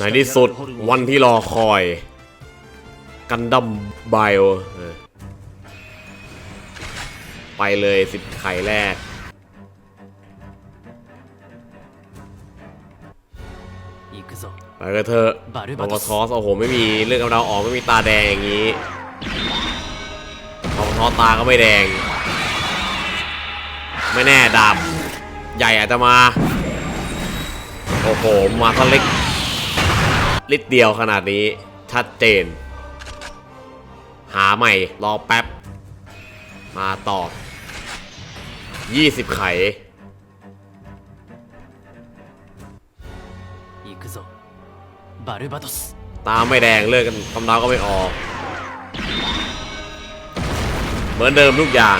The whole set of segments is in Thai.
ในที่สุดวันที่รอคอย กันดัมไบโอไปเลยสิบไข่แรก ไปก็เถอะบอกทอส โอ้โห ไม่มีเรื่องกำเดาออกไม่มีตาแดงอย่างนี้บอกทอตาก็ไม่แดง ไม่แน่ดับใหญ่อาจจะมา โอ้โห มาซะเล็ก ลิตรเดียวขนาดนี้ชัดเจน หาใหม่รอแป๊บ มาต่อ 20 ไขบาร์บาดสตาไม่แดงเลิกกันคำราก็ไม่ออก เหมือนเดิมทุกอย่าง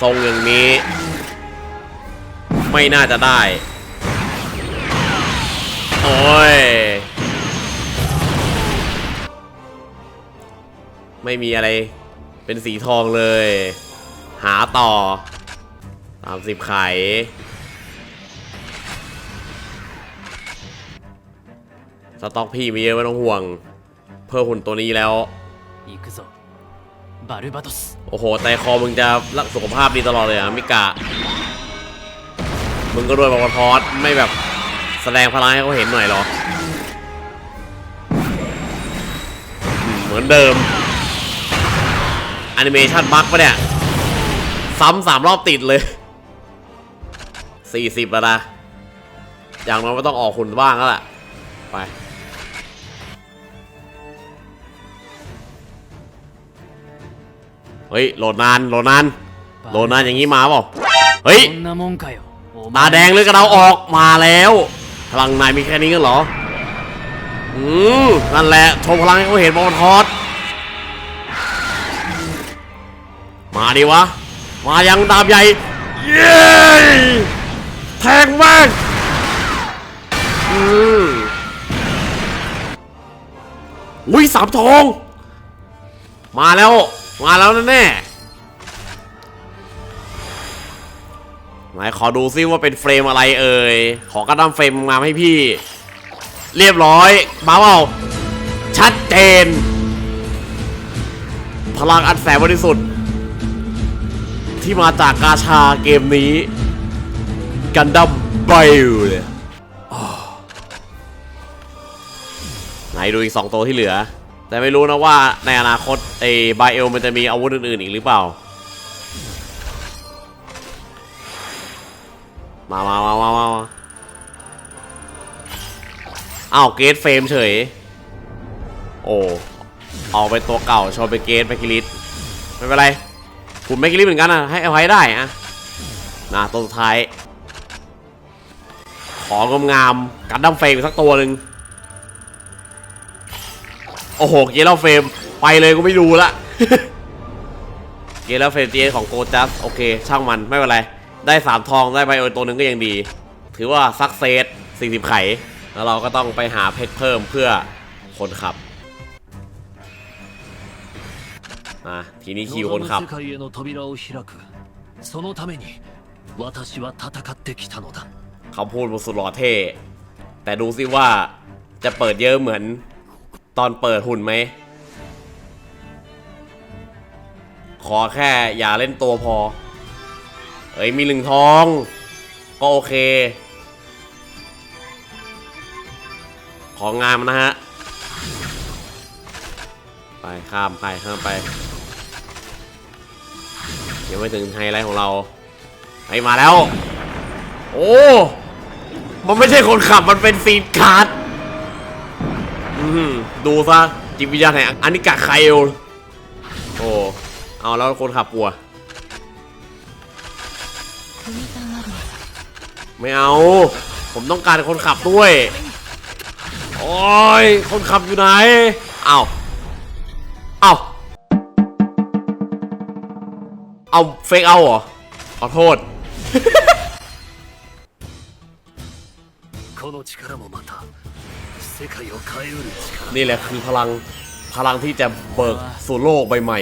ทรงอย่างนี้ ไม่น่าจะได้ โอ้ย ไม่มีอะไรเป็นสีทองเลย หาต่อสามสิบไข่สต็อกพี่มีเยอะไม่ต้องห่วง เพิ่มหุ่นตัวนี้แล้ว โอ้โหไตคอมึงจะรักสุขภาพดีตลอดเลยอะมิกะ มึงก็รวยแบบพอดไม่แบบ แสดงพลังให้เขาเห็นหน่อยหรอ เหมือนเดิมแอนิเมชันบั๊กปะเนี่ย ซ้ำสามรอบติดเลย 40แล้วนะ อย่างน้อยก็ต้องออกหุ่นบ้างแล้วล่ะ ไปเฮ้ยโหลดนานโหลดนานโหลดนานอย่างนี้มาเปล่าเฮ้ยตาแดงเลือกระดาออกมาแล้ว พลังนายมีแค่นี้กันเหรอ อืมนั่นแหละโชว์พลังให้เขาเห็นบอลทอดมาดิวะ มายังดาบใหญ่ เย้แทงมากอืมอุ้ยสามทอง มาแล้ว มาแล้วแน่ๆ ไหนขอดูซิว่าเป็นเฟรมอะไรเอ่ย ขอกระดั้มเฟรมมาให้พี่ เรียบร้อย มาเปล่าชัดเจน พลังอันแสนบริสุทธิ์ ที่มาจากกาชาเกมนี้ กันดั้มไบลเลยไหนดูอีกสองตัวที่เหลือ แต่ไม่รู้นะว่าในอนาคตไอ้ไบเอลมันจะมีอาวุธอื่นๆอีกหรือเปล่า มามามามามามาอ้าวเกตเฟรมเฉย โอ้เอาไปตัวเก่าโชว์ไปเกตไปกิลิสไม่เป็นไรคุณไม่กิลิสเหมือนกันนะให้อภัยได้อะนะตัวสุดท้าย ของงามๆกันดั้มเฟรมสักตัวหนึ่งโอ้โหเกตเราเฟรมไปเลยก็ไม่ดูละเกตแล้วเฟรมเจของโกจัสโอเค ช่างมันไม่เป็นไร ได้สามทองได้ไบโอตัวหนึ่งก็ยังดี ถือว่าซักเซส40 ไขแล้วเราก็ต้องไปหาเพชรเพิ่มเพื่อคนขับมาทีนี้คิวคนขับเขาพูดมาสุดหล่อเท่ แต่ดูสิว่าจะเปิดเยอะเหมือนตอนเปิดหุ่นไหม ขอแค่อย่าเล่นตัวพอ เอ้ยมีหนึ่งทอง ก็โอเค ของงามนะฮะ ไปข้ามไปข้ามไปยังไม่ถึงไฮไลท์ของเราไอ้มาแล้ว โอ้ มันไม่ใช่คนขับมันเป็นซีนการ์ดอืมดูซะจิตวิญญาณแห่งอานิกะไคโอโอ้ เอาแล้วคนขับกลัว ไม่เอา ผมต้องการคนขับด้วย โอ้ย คนขับอยู่ไหน เอาเอาเอาเฟกเอาเหรอ ขอโทษนี่แหละคือพลัง พลังที่จะเบิกสู่โลกใบใหม่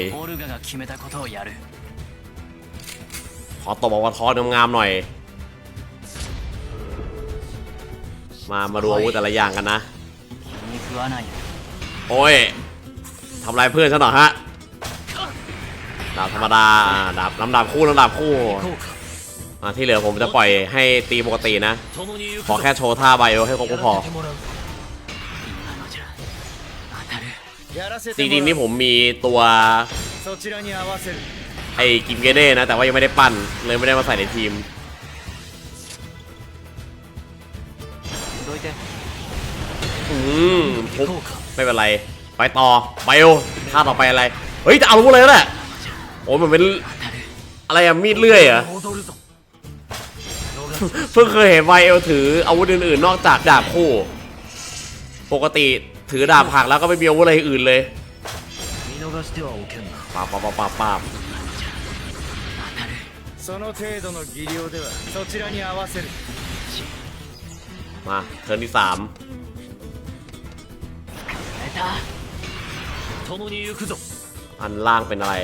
ขอตบออกมาทอนงามๆหน่อย มามารวบอาวุธแต่ละอย่างกันนะ โอ้ยทำลายเพื่อนฉันหน่อยฮะ ดาบธรรมดา ดาบลำดาบคู่ลำดาบคู่อ่ที่เหลือผมจะปล่อยให้ตีปกตินะ ขอแค่โชว์ท่าไบโอให้ครบก็พอ จริงๆนี่ผมมีตัวไอ้กิมเกเน่นะ แต่ว่ายังไม่ได้ปั้นเลยไม่ได้มาใส่ในทีม อืมทุบ 行こうか ไม่เป็นไร ไปต่อไบโอท่าต่อไปอะไร เฮ้ย จะเอารู้เลยแล้วแหละโอ้ยมันเป็น 当たる อะไรอะมีดเลื่อยเหรอะ 戻るぞ逃す เพิ่งเคยเห็นไบโอถืออาวุธอื่นๆ นอกจากดาบคู่ ปกติถือดาบหักแล้วก็ไม่มีอาวุธอะไรอื่นเลย 見逃してはおけんな ปาบปาบปาบปาบปาบ 当たるその程度の技量ではそちらに合わせる มาเทิร์นที่สามอันล่างเป็นอะไร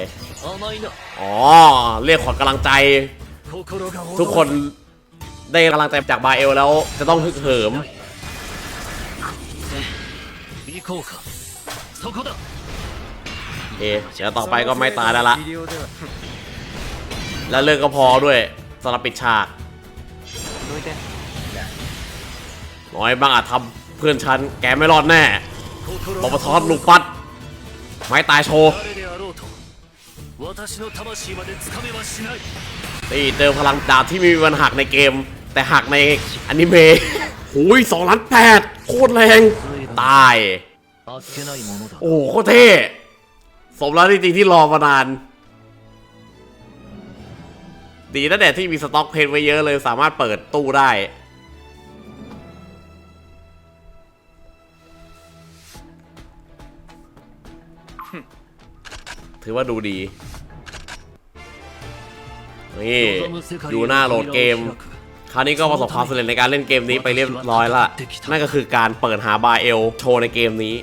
อ๋อ เรียกขวัญกำลังใจ ทุกคนได้กำลังใจจากบาเอลแล้วจะต้องฮึกเหิมเอเดี๋ยวต่อไปก็ไม่ตายแล้วละ แล้วเลิกก็พอด้วยสำหรับปิดฉาก น้อยบ้างอาจทำเพื่อนฉันแกไม่รอดแน่บอปทลูกปัด ไม้ตายโชว์ตีเติมพลังดาบที่มีวันหักในเกม แต่หักในอนิเมะหุยสองล้านแปดโคตรแรง ตาย โอ้โหโคตรเท่สมแล้วจริงที่รอมานาน ดีนะแต่ที่มีสต็อกเพนไว้เยอะเลยสามารถเปิดตู้ได้ ถือว่าดูดี นี่ ดูหน้าโหลดเกม คราวนี้ก็ประสบความสำเร็จในการเล่นเกมนี้ไปเรียบร้อยละ นั่นก็คือการเปิดหาบาเอลโชว์ในเกมนี้